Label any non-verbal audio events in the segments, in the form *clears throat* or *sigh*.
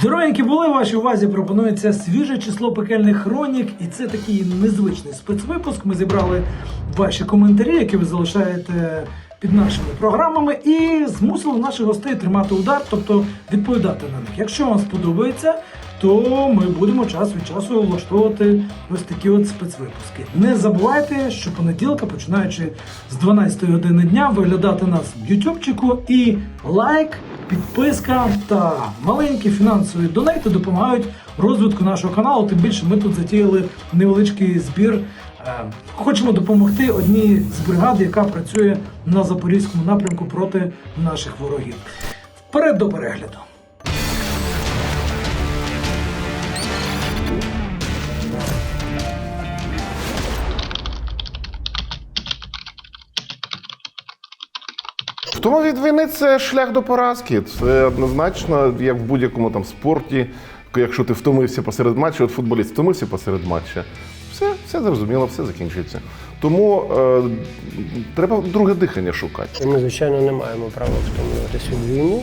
Здоровенькі були вашій увазі. Пропонується свіже число пекельних хронік, і це такий незвичний спецвипуск. Ми зібрали ваші коментарі, які ви залишаєте під нашими програмами, і змусили наших гостей тримати удар, тобто відповідати на них. Якщо вам сподобається, то ми будемо час від часу влаштовувати ось такі от спецвипуски. Не забувайте, що понеділка, починаючи з 12 години дня, виглядати нас в Ютубчику і лайк, підписка та маленькі фінансові донейти допомагають розвитку нашого каналу. Тим більше ми тут затіяли невеличкий збір. Е, Хочемо допомогти одній з бригад, яка працює на запорізькому напрямку проти наших ворогів. Вперед до перегляду. Втома від війни це шлях до поразки. Це однозначно, як в будь-якому там спорті. Якщо ти втомився посеред матчу, от футболіст втомився посеред матча, все, все зрозуміло, все закінчується. Тому е, треба друге дихання шукати. Ми, звичайно, не маємо права втомлюватися від війни,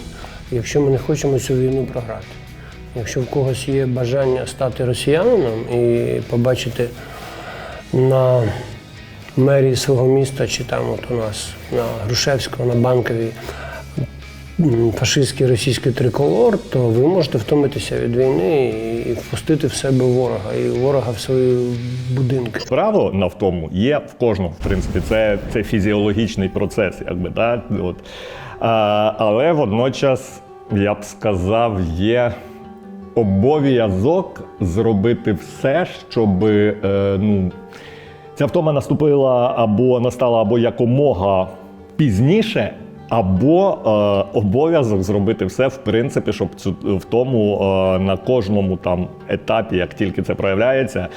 якщо ми не хочемо цю війну програти. Якщо в когось є бажання стати росіянином і побачити на мерії свого міста, чи там от у нас на Грушевського, на Банковій фашистський російський триколор, то ви можете втомитися від війни і впустити в себе ворога, і ворога в свої будинки. Право на втому є в кожному, в принципі, це, це фізіологічний процес, якби так. От. А, але водночас, я б сказав, є обов'язок зробити все, щоб е, ну, ця втома наступила або настала або якомога пізніше. Або е, обов'язок зробити все, в принципі, щоб цю втому е, на кожному там етапі, як тільки це проявляється,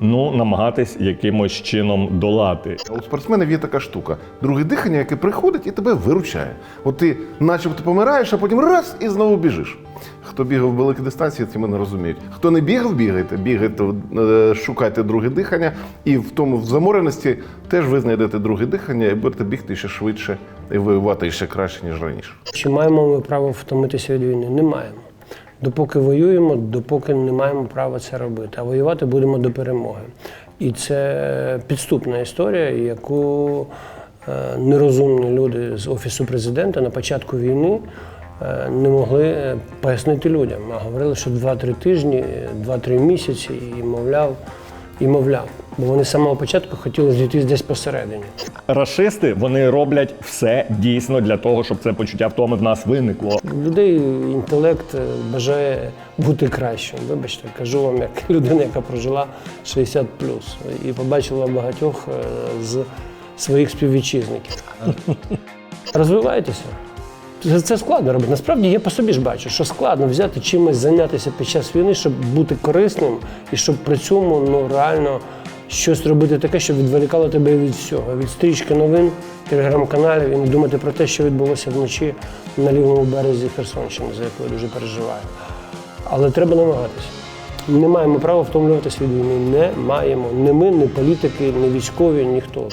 ну намагатись якимось чином долати. А У спортсменів є така штука: друге дихання, яке приходить і тебе виручає. От ти начебто помираєш, а потім раз і знову біжиш. Хто бігав великі дистанції, ці мене розуміють. Хто не бігав, бігайте, бігайте, е, шукайте друге дихання, і в тому в замореності теж ви знайдете друге дихання і будете бігти ще швидше і воювати ще краще, ніж раніше. Чи маємо ми право втомитися від війни? Не маємо. Допоки воюємо, допоки не маємо права це робити. А воювати будемо до перемоги. І це підступна історія, яку е, нерозумні люди з офісу президента на початку війни е, не могли е, пояснити людям. А говорили, що 2-3 тижні, 2-3 місяці, і мовляв, і мовляв. Бо вони з самого початку хотіли зійтись десь посередині. Рашисти вони роблять все дійсно для того, щоб це почуття втоми в нас виникло. Людей інтелект е, бажає бути кращим. Вибачте, кажу вам як *laughs* людина, яка прожила 60 і побачила багатьох е, з своїх співвітчизників. *laughs* Розвивайтеся. Це складно робити. Насправді я по собі ж бачу, що складно взяти чимось зайнятися під час війни, щоб бути корисним і щоб при цьому ну, реально щось робити таке, щоб відволікало тебе від всього. Від стрічки новин, телеграм-каналів і не думати про те, що відбулося вночі на лівому березі Херсонщини, за яку я дуже переживаю. Але треба намагатися. Не маємо права втомлюватися від війни. Не маємо. Не ми, не політики, не військові, ніхто.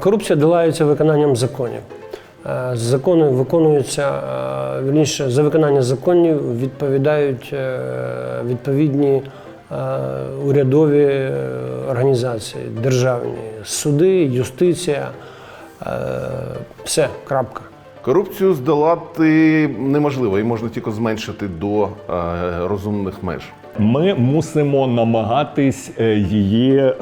Корупція долається виконанням законів. Е, Закони виконуються е, вірніше, за виконання законів відповідають е, відповідні урядові організації, державні суди, юстиція. Все, крапка. Корупцію здолати неможливо, і можна тільки зменшити до розумних меж. Ми мусимо намагатись е, її е,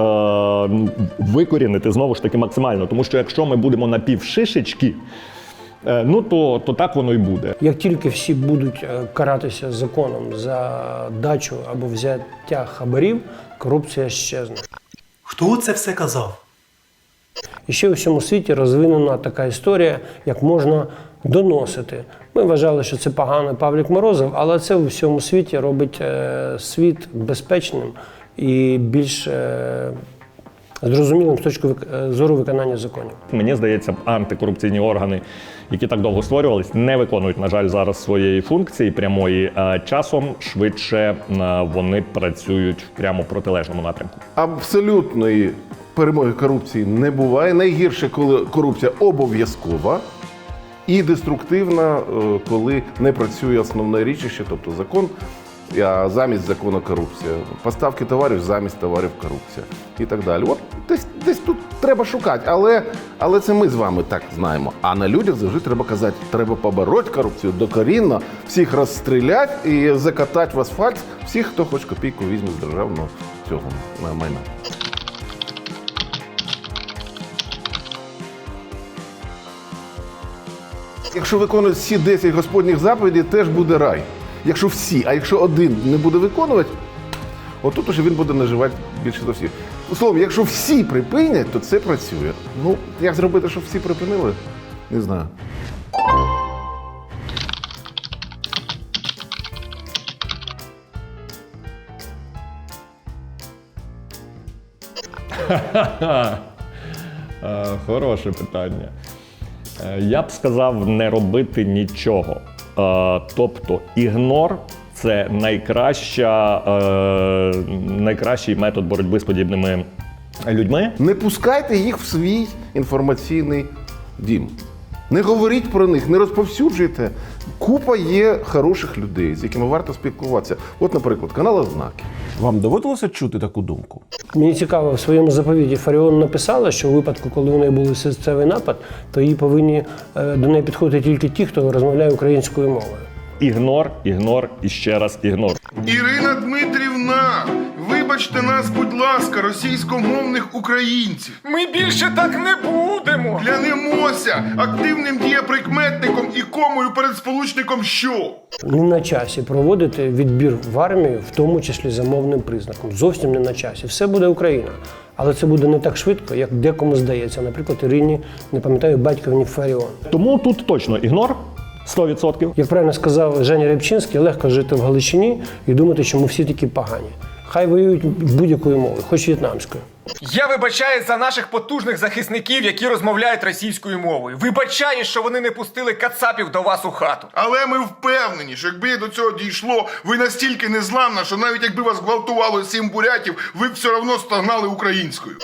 викорінити знову ж таки максимально. Тому що якщо ми будемо напівшишечки, е, ну то, то так воно й буде. Як тільки всі будуть е, каратися законом за дачу або взяття хабарів, корупція щезне. Хто це все казав? І ще у всьому світі розвинена така історія, як можна доносити. Ми вважали, що це погано Павлік Морозов, але це у всьому світі робить е, світ безпечним і більш е, зрозумілим з точки е, зору виконання законів. Мені здається, антикорупційні органи, які так довго створювались, не виконують, на жаль, зараз своєї функції прямої. А часом швидше вони працюють в прямо протилежному напрямку. Абсолютної перемоги корупції не буває. Найгірше, коли корупція обов'язкова і деструктивна, е, коли не працює основне річище, тобто закон, а замість закону корупція. Поставки товарів замість товарів корупція і так далі. От десь, десь тут треба шукати, але, але це ми з вами так знаємо. А на людях завжди треба казати, треба побороти корупцію докорінно, всіх розстріляти і закатати в асфальт всіх, хто хоч копійку візьме з державного цього майна. Якщо виконують всі 10 господніх заповідей, теж буде рай. Якщо всі, а якщо один не буде виконувати, отут уже він буде наживати більше за всіх. Словом, якщо всі припинять, то це працює. Ну, як зробити, щоб всі припинили, не знаю. *laughs* Хороше питання. Е, Я б сказав не робити нічого. Е, Тобто ігнор це найкраща, е, найкращий метод боротьби з подібними людьми. Не пускайте їх в свій інформаційний дім. Не говоріть про них, не розповсюджуйте. Купа є хороших людей, з якими варто спілкуватися. От, наприклад, канал Ознаки. Вам доводилося чути таку думку? Мені цікаво, в своєму заповіді Фаріон написала, що у випадку, коли у неї був серцевий напад, то їй повинні е, до неї підходити тільки ті, хто розмовляє українською мовою. Ігнор, ігнор і ще раз ігнор. Ірина Дмитрівна, вибачте нас, будь ласка, російськомовних українців. Ми більше так не будемо. Клянемося активним дієприкметником і комою перед сполучником що? Не на часі проводити відбір в армію, в тому числі за мовним признаком. Зовсім не на часі. Все буде Україна. Але це буде не так швидко, як декому здається. Наприклад, Ірині, не пам'ятаю, батьковні Фаріон. Тому тут точно ігнор 100%. Як правильно сказав Женя Рябчинський, легко жити в Галичині і думати, що ми всі такі погані. Хай воюють будь-якою мовою, хоч в'єтнамською. Я вибачаю за наших потужних захисників, які розмовляють російською мовою. Вибачаю, що вони не пустили кацапів до вас у хату. Але ми впевнені, що якби до цього дійшло, ви настільки незламна, що навіть якби вас гвалтувало сім бурятів, ви б все одно стогнали українською.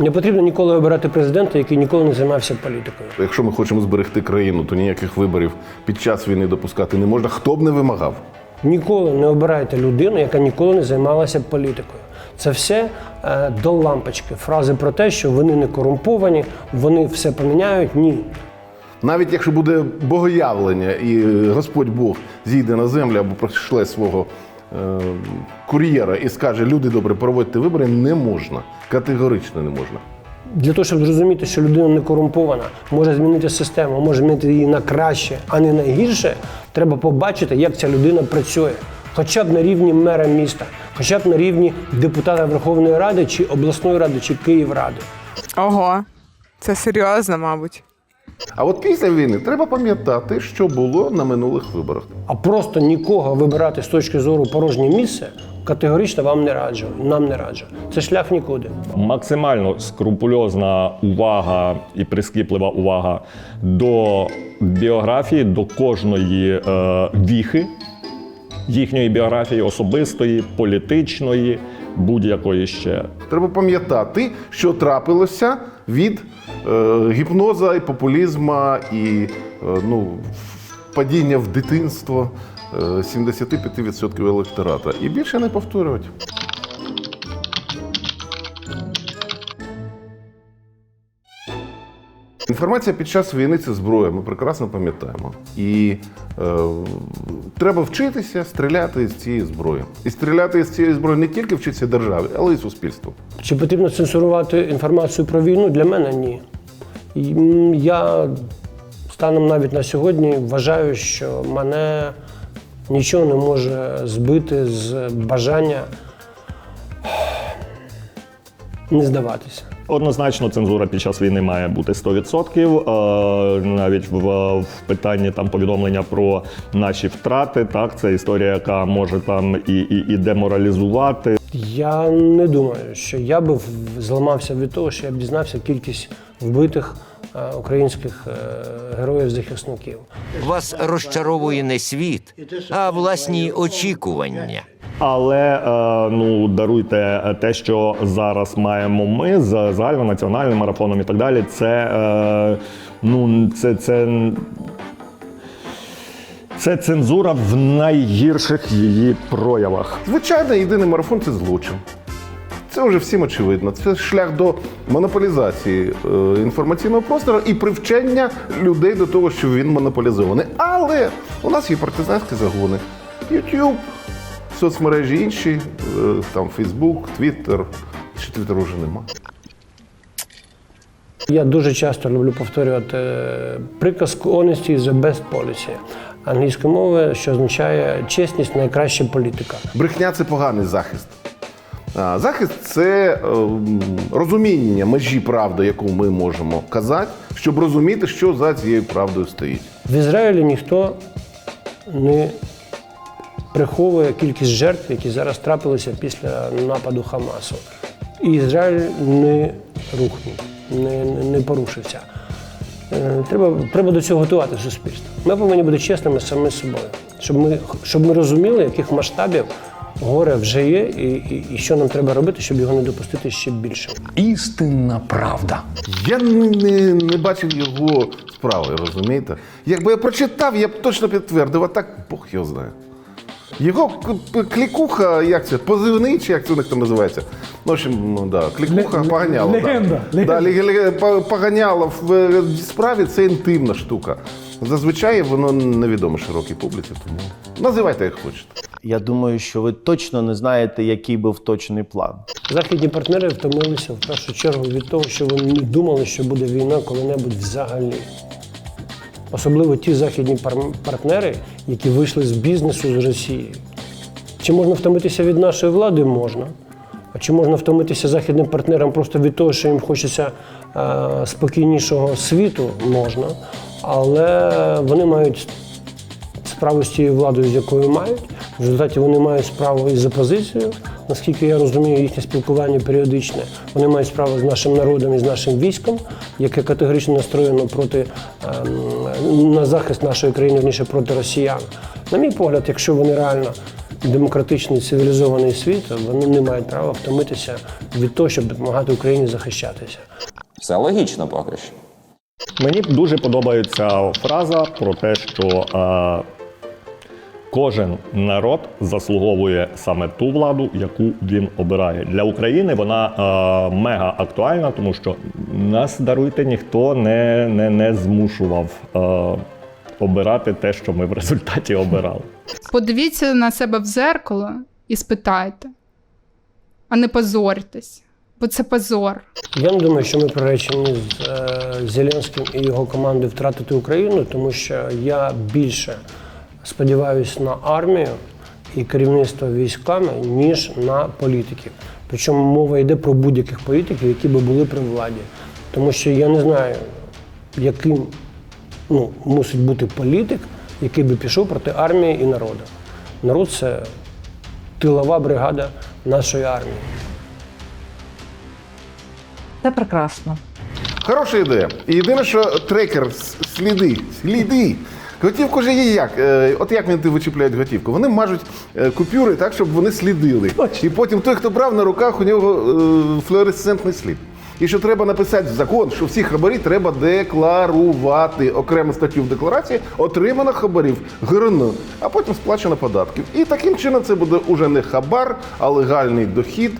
Не потрібно ніколи обирати президента, який ніколи не займався політикою. Якщо ми хочемо зберегти країну, то ніяких виборів під час війни допускати не можна. Хто б не вимагав. Ніколи не обирайте людину, яка ніколи не займалася політикою. Це все е, до лампочки. Фрази про те, що вони не корумповані, вони все поміняють. Ні. Навіть якщо буде богоявлення і Господь Бог зійде на землю або пришле свого е, кур'єра і скаже, люди добре, проводьте вибори, не можна. Категорично не можна. Для того, щоб зрозуміти, що людина не корумпована, може змінити систему, може змінити її на краще, а не на гірше, треба побачити, як ця людина працює. Хоча б на рівні мера міста, хоча б на рівні депутата Верховної Ради, чи обласної ради, чи Київради. Ого, це серйозно, мабуть. А от після війни треба пам'ятати, що було на минулих виборах. А просто нікого вибирати з точки зору порожнє місце категорично вам не раджу, нам не раджу. Це шлях нікуди. Максимально скрупульозна увага і прискіплива увага до біографії, до кожної е, віхи їхньої біографії, особистої, політичної, будь-якої ще. Треба пам'ятати, що трапилося від е, гіпноза і популізма і е, ну, падіння в дитинство 75% електората. І більше не повторювати. Інформація під час війни це зброя, ми прекрасно пам'ятаємо. І е, треба вчитися стріляти з цієї зброї. І стріляти з цієї зброї не тільки вчиться державі, але й суспільству. Чи потрібно цензурувати інформацію про війну? Для мене ні. Я станом навіть на сьогодні вважаю, що мене нічого не може збити з бажання не здаватися. Однозначно, цензура під час війни має бути 100%. Е, навіть в, в питанні там повідомлення про наші втрати. Так, це історія, яка може там і, і, і деморалізувати. Я не думаю, що я би в- зламався від того, що я б дізнався кількість вбитих українських е, героїв-захисників. Вас розчаровує не світ, а власні очікування. Але е, ну даруйте е, те, що зараз маємо ми з загальнонаціональним марафоном і так далі. Це е, ну це, це, це цензура в найгірших її проявах. Звичайно, єдиний марафон це злочин. Це вже всім очевидно. Це шлях до монополізації е, інформаційного простору і привчення людей до того, що він монополізований. Але у нас є партизанські загони. YouTube, соцмережі інші, е, там Facebook, Twitter. Чи Twitter вже нема. Я дуже часто люблю повторювати е, приказку honesty is the best policy англійської мови, що означає чесність найкраща політика. Брехня це поганий захист. Захист це ем, розуміння межі правди, яку ми можемо казати, щоб розуміти, що за цією правдою стоїть. В Ізраїлі ніхто не приховує кількість жертв, які зараз трапилися після нападу Хамасу. І Ізраїль не рухнув, не, не, порушився. Е, Треба, треба до цього готувати суспільство. Ми повинні бути чесними самі собою, щоб ми, щоб ми розуміли, яких масштабів горе вже є, і, і, і що нам треба робити, щоб його не допустити ще більше. Істинна правда. Я не, не, не бачив його справи, розумієте? Якби я прочитав, я б точно підтвердив, а так Бог його знає. Його клікуха, як це, позивний, чи як це у них там називається? Ну, в общем, ну, да, клікуха Ле- поганяло. легенда, Да. Да, легенда. лег- лег- по- поганяло в е, справі це інтимна штука. Зазвичай воно невідомо широкій публіці, тому називайте як хочете. Я думаю, що ви точно не знаєте, який був точний план. Західні партнери втомилися в першу чергу від того, що вони не думали, що буде війна коли-небудь взагалі. Особливо ті західні пар- партнери, які вийшли з бізнесу з Росією. Чи можна втомитися від нашої влади? Можна. А чи можна втомитися західним партнерам просто від того, що їм хочеться е, спокійнішого світу? Можна. Але вони мають справу з тією владою, з якою мають. В результаті вони мають справу із опозицією. Наскільки я розумію, їхнє спілкування періодичне. Вони мають справу з нашим народом і з нашим військом, яке категорично настроєно проти ем, на захист нашої країни, вірніше проти росіян. На мій погляд, якщо вони реально демократичний цивілізований світ, вони не мають права втомитися від того, щоб допомагати Україні захищатися. Все логічно поки що. Мені дуже подобається фраза про те, що е, кожен народ заслуговує саме ту владу, яку він обирає. Для України вона е, мега актуальна, тому що нас даруйте ніхто не, не, не змушував е, обирати те, що ми в результаті обирали. Подивіться на себе в зеркало і спитайте, а не позорьтесь, бо це позор. Я не думаю, що ми приречені з е, Зеленським і його командою втратити Україну, тому що я більше сподіваюся на армію і керівництво військами, ніж на політиків. Причому мова йде про будь-яких політиків, які би були при владі. Тому що я не знаю, яким ну, мусить бути політик, який би пішов проти армії і народу. Народ це тилова бригада нашої армії. Це прекрасно. Хороша ідея. І єдине, що трекер, сліди, сліди. Готівку ж є як? Е, От як вони вичіпляють готівку? Вони мажуть е, купюри так, щоб вони слідили. І потім той, хто брав на руках, у нього е, флуоресцентний слід. І що треба написати в закон, що всі хабарі треба декларувати окрему статтю в декларації, отримано хабарів ГРН, а потім сплачено податків. І таким чином це буде уже не хабар, а легальний дохід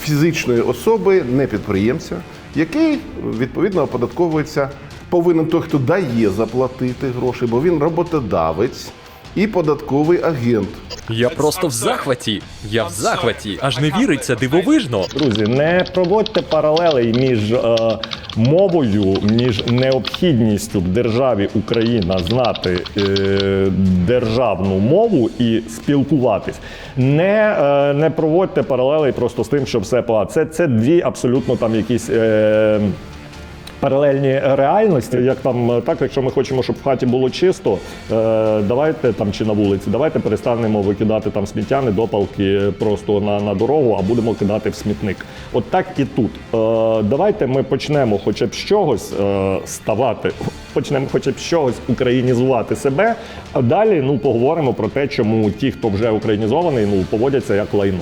фізичної особи, не підприємця, який відповідно оподатковується. Повинен той, хто дає заплатити гроші, бо він роботодавець і податковий агент. Я просто в захваті. Я в захваті. Аж не віриться дивовижно. Друзі, не проводьте паралелей між е, мовою, між необхідністю в державі Україна знати е, державну мову і спілкуватись. Не, е, не проводьте паралелей просто з тим, що все погано. Це, це дві абсолютно там якісь. Е, паралельні реальності. Як там е, так, якщо ми хочемо, щоб в хаті було чисто, е, давайте там чи на вулиці, давайте перестанемо викидати там сміття, недопалки просто на, на дорогу, а будемо кидати в смітник. От так і тут. Е, давайте ми почнемо хоча б з чогось ставати, почнемо хоча б чогось українізувати себе, а далі ну поговоримо про те, чому ті, хто вже українізований, ну поводяться як лайно.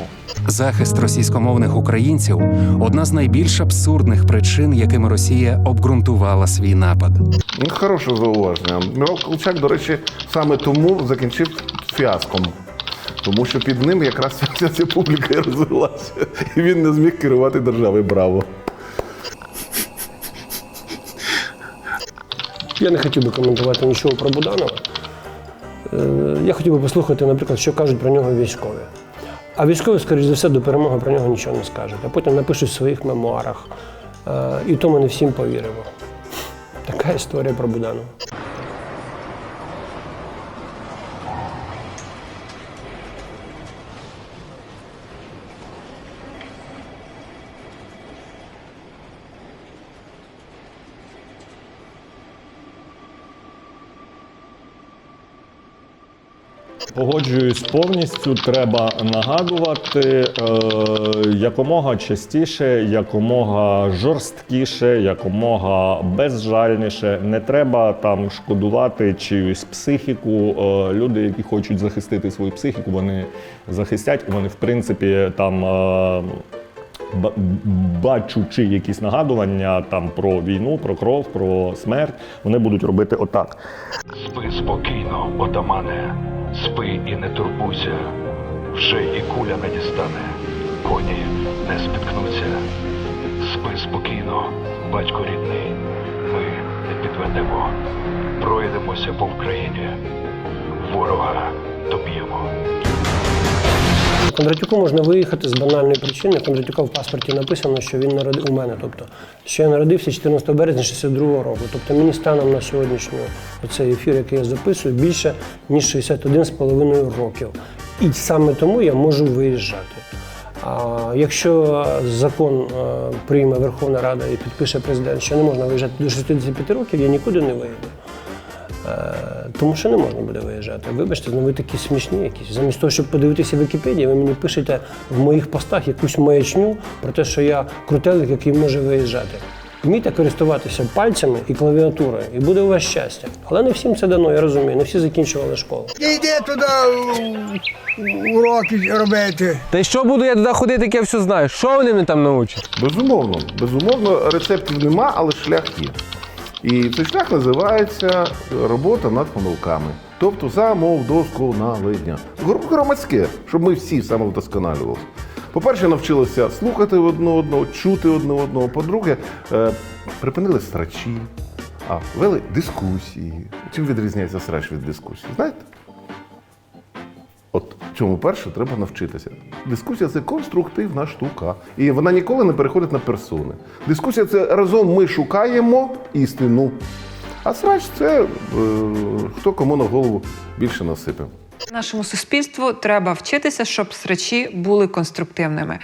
Захист російськомовних українців одна з найбільш абсурдних причин, якими Росія обґрунтувала свій напад. Ну, хороше зауваження. Миров Колчак, до речі, саме тому закінчив фіаском. Тому що під ним якраз вся ця публіка і розвилася. І він не зміг керувати державою. Браво. Я не хотів би коментувати нічого про Буданова. Е, Я хотів би послухати, наприклад, що кажуть про нього військові. А військові, скоріш за все, до перемоги про нього нічого не скажуть. А потім напишуть в своїх мемуарах. Е, І то ми не всім повіримо. Така історія про Буданова. Погоджуюсь повністю. Треба нагадувати е, якомога частіше, якомога жорсткіше, якомога безжальніше. Не треба там шкодувати чиюсь психіку. Е, люди, які хочуть захистити свою психіку, вони захистять. Вони, в принципі, там. Е, Бачучи якісь нагадування там про війну, про кров, про смерть, вони будуть робити отак. Спи спокійно, отамане, спи і не турбуйся. Вже і куля не дістане, коні не спіткнуться. Спи спокійно, батько рідний, ми не підведемо. Пройдемося по Україні, ворога доб'ємо. Кондратюку можна виїхати з банальної причини. Кондратюка в паспорті написано, що він народив у мене. Тобто, що я народився 14 березня 62 року. Тобто мені станом на сьогоднішню оцей ефір, який я записую, більше ніж 61,5 років. І саме тому я можу виїжджати. А якщо закон е, прийме Верховна Рада і підпише президент, що не можна виїжджати до 65 років, я нікуди не виїду. Тому що не можна буде виїжджати. Вибачте, ну ви такі смішні якісь. Замість того, щоб подивитися Вікіпедію, ви мені пишете в моїх постах якусь маячню про те, що я крутелик, який може виїжджати. Вмійте користуватися пальцями і клавіатурою, і буде у вас щастя. Але не всім це дано, я розумію, не всі закінчували школу. Іди туди уроки робити. Та й що буду я туди ходити, як я все знаю? Що вони мене там научать? Безумовно, безумовно, рецептів нема, але шлях є. І цей шлях називається робота над помилками. Тобто самовдосконалення. Гр- Громадське, щоб ми всі самовдосконалювалися. По-перше, навчилися слухати одне одного, чути одне одного. По-друге, е, припинили страчі, а вели дискусії. Чим відрізняється срач від дискусії? Знаєте? Чому перше треба навчитися. Дискусія це конструктивна штука. І вона ніколи не переходить на персони. Дискусія це разом ми шукаємо істину. А срач це е, хто кому на голову більше насипе. Нашому суспільству треба вчитися, щоб срачі були конструктивними.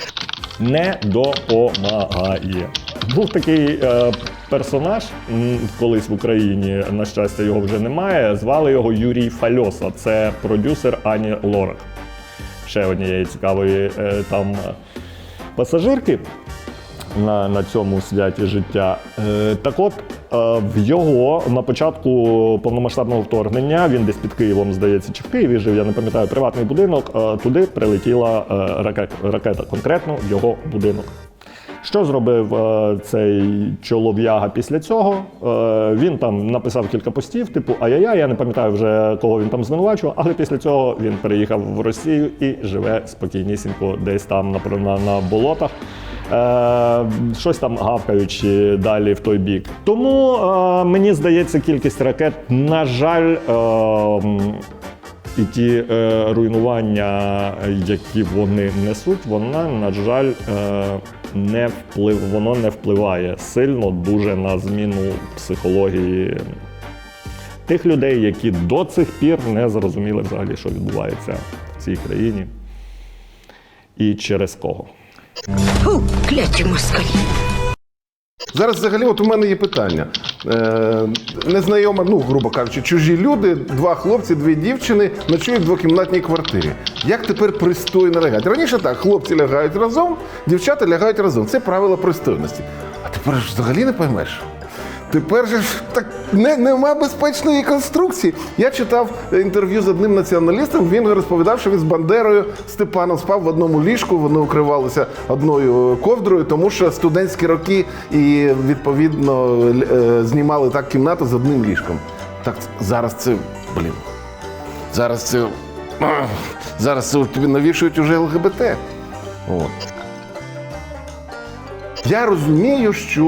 не допомагає. Був такий е, персонаж колись в Україні, на щастя, його вже немає. Звали його Юрій Фальоса. Це продюсер Ані Лорак. Ще однієї цікавої е, там е, пасажирки на, на цьому святі життя. Е, так от, в його на початку повномасштабного вторгнення, він десь під Києвом, здається, чи в Києві жив, я не пам'ятаю, приватний будинок, туди прилетіла ракета, ракета, конкретно в його будинок. Що зробив е, цей чолов'яга після цього? Е, він там написав кілька постів, типу ай-яй-яй, я не пам'ятаю вже кого він там звинувачував, але після цього він переїхав в Росію і живе спокійнісінько десь там на, на, на болотах. Е, щось там гавкаючи далі в той бік. Тому е, мені здається, кількість ракет, на жаль, е, і ті е, руйнування, які вони несуть, вона, на жаль, е, не вплив, воно не впливає сильно дуже на зміну психології тих людей, які до цих пір не зрозуміли взагалі, що відбувається в цій країні і через кого. Фу, кляті москалі. Зараз взагалі, от у мене є питання. Е, незнайома, ну, грубо кажучи, чужі люди, два хлопці, дві дівчини ночують в двокімнатній квартирі. Як тепер пристойно лягати? Раніше так, хлопці лягають разом, дівчата лягають разом. Це правило пристойності. А тепер ж взагалі не поймеш. Тепер же ж так не, нема безпечної конструкції. Я читав інтерв'ю з одним націоналістом. Він розповідав, що він з Бандерою Степаном спав в одному ліжку. Вони укривалися одною ковдрою, тому що студентські роки і відповідно е, знімали так кімнату з одним ліжком. Так зараз це блін. Зараз це *clears throat* зараз це навішують уже ЛГБТ. От. Я розумію, що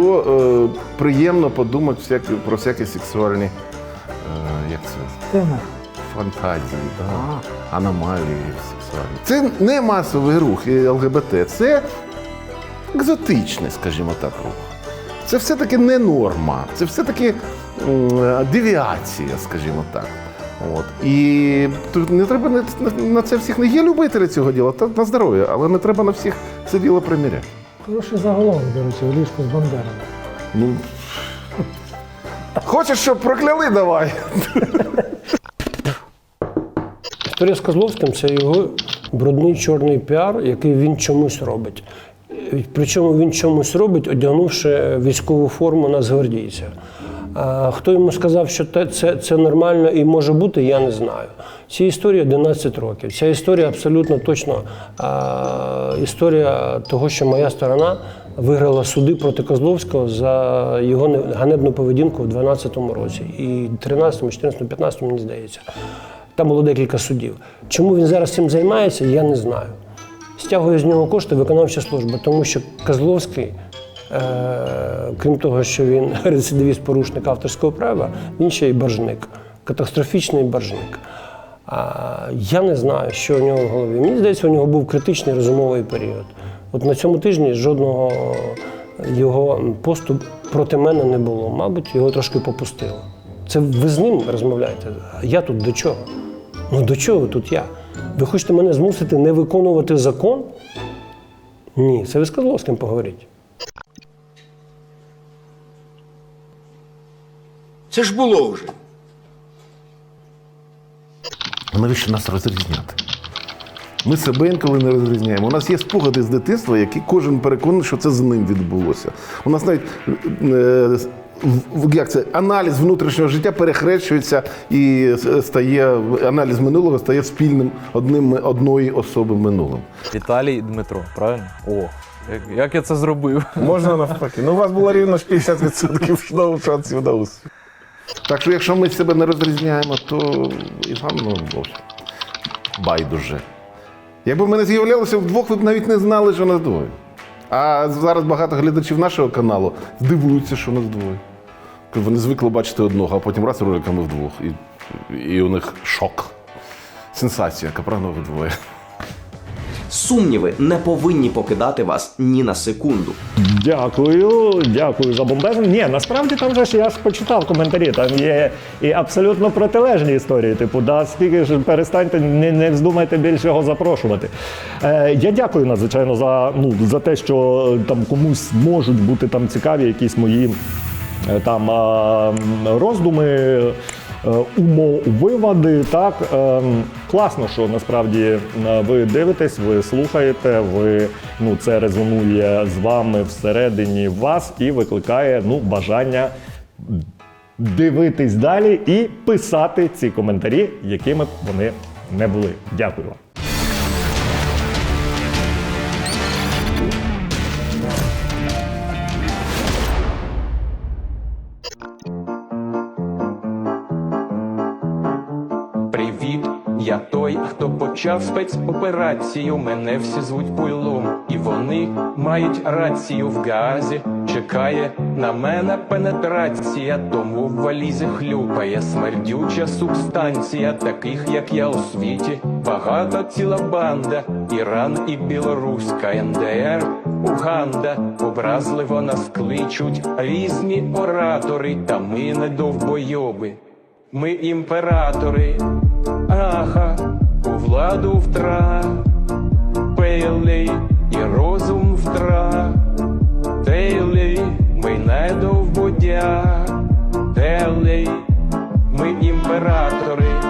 е, приємно подумати всякі, про всякі сексуальні е, як це, Тема. фантазії, да? аномалії сексуальні. Це не масовий рух і ЛГБТ, це екзотичний, скажімо так, рух. Це все-таки не норма, це все-таки м, девіація, скажімо так. От. І тут не треба на, на, на це всіх не є любителі цього діла, та на здоров'я, але не треба на всіх це діло приміряти. Хороший заголовок, до речі, у ліжку з Бандерами. Ну. Хочеш, щоб прокляли, давай. Історія з Козловським це його брудний чорний піар, який він чомусь робить. Причому він чомусь робить, одягнувши військову форму нацгвардійця. Хто йому сказав, що це, це нормально і може бути, я не знаю. Цій історії 11 років. Ця історія абсолютно точно історія того, що моя сторона виграла суди проти Козловського за його ганебну поведінку в 2012 році. І 13, 14, 15, мені здається. Там було декілька судів. Чому він зараз цим займається, я не знаю. Стягує з нього кошти виконавча служба, тому що Козловський, крім того, що він *laughs* рецидивіст порушник авторського права, він ще й боржник, катастрофічний боржник. Я не знаю, що у нього в голові. Мені здається, у нього був критичний розумовий період. От на цьому тижні жодного його посту проти мене не було. Мабуть, його трошки попустило. Це ви з ним розмовляєте. А я тут до чого? Ну до чого тут я? Ви хочете мене змусити не виконувати закон? Ні, це ви з Козловським поговоріть. Це ж було вже. Навіщо нас розрізняти? Ми себе інколи не розрізняємо. У нас є спогади з дитинства, які кожен переконаний, що це з ним відбулося. У нас навіть е, як це, аналіз внутрішнього життя перехрещується і стає аналіз минулого стає спільним одним одної особи минулим. Віталій і Дмитро, правильно? О, як, як я це зробив? Можна навпаки. Ну, у вас було рівно ж 50% шансів на успіх. Так що, якщо ми себе не розрізняємо, то і вам ну, байдуже. Якби ми не з'являлися вдвох, ви б навіть не знали, що нас двоє. А зараз багато глядачів нашого каналу дивуються, що нас двоє. Вони звикли бачити одного, а потім раз роликами вдвох. І, і у них шок. Сенсація, капранові двоє. Сумніви не повинні покидати вас ні на секунду. Дякую, дякую за бомбезну. Ні, насправді там же ж я ж почитав коментарі. Там є і абсолютно протилежні історії. Типу, да, скільки ж перестаньте, не, не вздумайте більше його запрошувати. Е, я дякую надзвичайно за, ну, за те, що там комусь можуть бути там цікаві якісь мої е, там роздуми. Е, Умовивади, так ем, класно, що насправді е, ви дивитесь, ви слухаєте, ви ну це резонує з вами всередині вас і викликає ну бажання дивитись далі і писати ці коментарі, якими б вони не були. Дякую вам. Хто почав спецоперацію. Мене всі звуть пуйлом, і вони мають рацію в газі. Чекає на мене пенетрація, тому в валізі хлюпає смердюча субстанція, таких як я у світі. Багато ціла банда, Іран і Білоруська, НДР, Уганда. Образливо нас кличуть різні оратори, та ми не довбойоби. Ми імператори, аха, у владу втрапили і розум втратили. Ми не довбодя, ми імператори